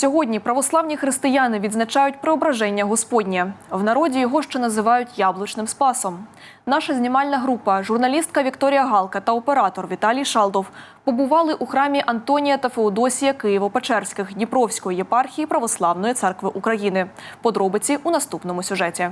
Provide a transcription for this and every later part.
Сьогодні православні християни відзначають преображення Господнє. В народі його ще називають яблучним спасом. Наша знімальна група, журналістка Вікторія Галка та оператор Віталій Шалдов побували у храмі Антонія та Феодосія Києво-Печерських Дніпровської єпархії Православної церкви України. Подробиці у наступному сюжеті.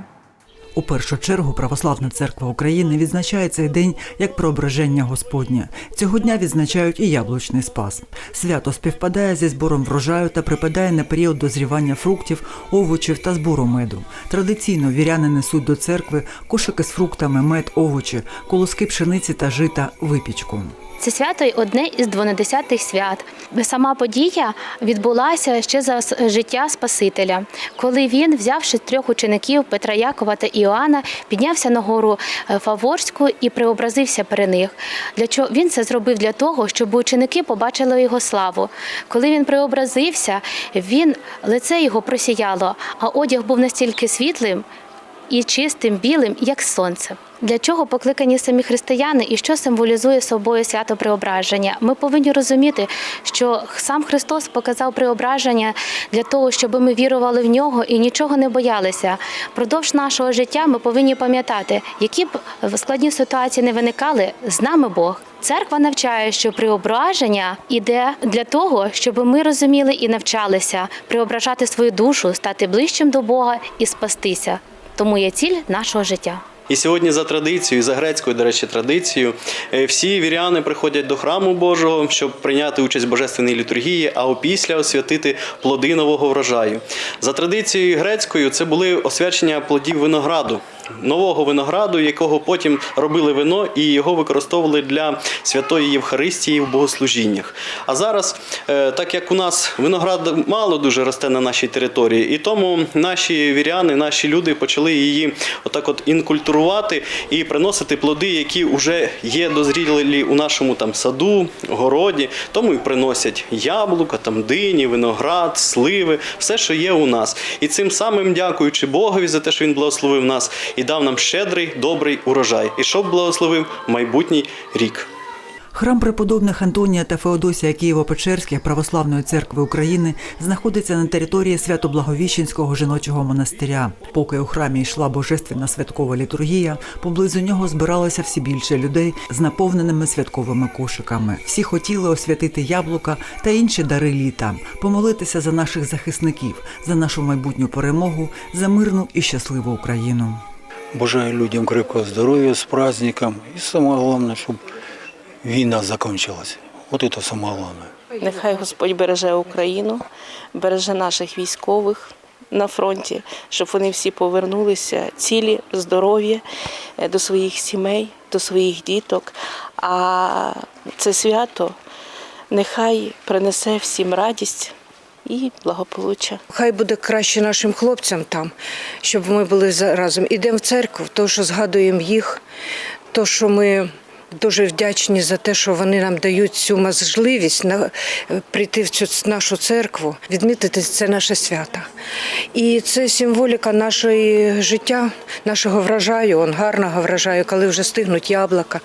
У першу чергу Православна церква України відзначає цей день як преображення Господнє. Цього дня відзначають і яблучний спас. Свято співпадає зі збором врожаю та припадає на період дозрівання фруктів, овочів та збору меду. Традиційно віряни несуть до церкви кошики з фруктами, мед, овочі, колоски пшениці та жита, випічку. Це свято й одне із двонадесятих свят. Сама подія відбулася ще за життя Спасителя, коли він, взявши трьох учеників Петра Якова та Іоанна, піднявся на гору е, Фаворську і преобразився при них. Для чого він це зробив для того, щоб ученики побачили його славу. Коли він преобразився, він лице його просіяло, а одяг був настільки світлим, і чистим білим, як сонце. Для чого покликані самі християни і що символізує собою свято преображення? Ми повинні розуміти, що сам Христос показав преображення для того, щоб ми вірували в нього і нічого не боялися. Продовж нашого життя ми повинні пам'ятати, які б складні ситуації не виникали, з нами Бог. Церква навчає, що преображення іде для того, щоб ми розуміли і навчалися преображати свою душу, стати ближчим до Бога і спастися. Тому є ціль нашого життя. І сьогодні за традицією, за грецькою, до речі, традицією, е, всі віряни приходять до храму Божого, щоб прийняти участь в божественній літургії, а опісля освятити плоди нового врожаю. За традицією грецькою, це були освячення плодів винограду. Нового винограду, якого потім робили вино і його використовували для святої Євхаристії в богослужіннях. А зараз, е, так як у нас виноград мало дуже росте на нашій території, і тому наші віряни, наші люди почали її отак от інкультурувати і приносити плоди, які вже є дозрілі у нашому там саду, городі. Тому і приносять яблука, там дині, виноград, сливи, все, що є у нас. І цим самим дякуючи Богові за те, що він благословив нас і дав нам щедрий, добрий урожай. І щоб благословив майбутній рік. Храм преподобних Антонія та Феодосія Києво-Печерських Православної церкви України знаходиться на території Свято-Благовіщенського жіночого монастиря. Поки у храмі йшла божественна святкова літургія, поблизу нього збиралося всі більше людей з наповненими святковими кошиками. Всі хотіли освятити яблука та інші дари літа, помолитися за наших захисників, за нашу майбутню перемогу, за мирну і щасливу Україну. Бажаю людям крепкого здоров'я з праздником. І саме головне, щоб війна закінчилась. От це саме головне. Нехай Господь береже Україну, береже наших військових на фронті, щоб вони всі повернулися цілі, здорові е, до своїх сімей, до своїх діток. А це свято нехай принесе всім радість і благополуччя. Хай буде краще нашим хлопцям там, щоб ми були разом. Ідемо в церкву, то що згадуємо їх, то що ми. Дуже вдячні за те, що вони нам дають цю можливість на, прийти в цю нашу церкву, відмітити це наше свято. І це символіка нашого життя, нашого врожаю, он гарного врожаю, коли вже стигнуть яблука,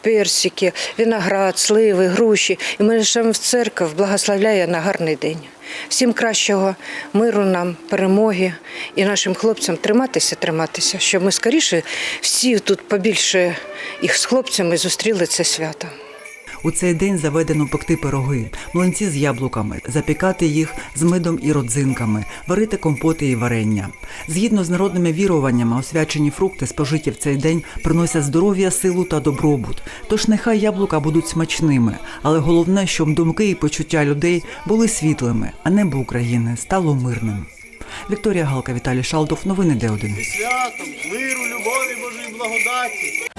персики, виноград, сливи, груші. І ми лише в церкву благословляє на гарний день. Всім кращого миру нам, перемоги і нашим хлопцям триматися, триматися, щоб ми скоріше всі тут побільше їх з хлопцями зустріли це свято. У цей день заведено пекти пироги, млинці з яблуками, запікати їх з медом і родзинками, варити компоти і варення. Згідно з народними віруваннями, освячені фрукти, спожиті в цей день, приносять здоров'я, силу та добробут. Тож нехай яблука будуть смачними, але головне, щоб думки і почуття людей були світлими, а небо України стало мирним. Вікторія Галка, Віталій Шалдов. Новини Д1. Святом, миру, любові Божої благодаті.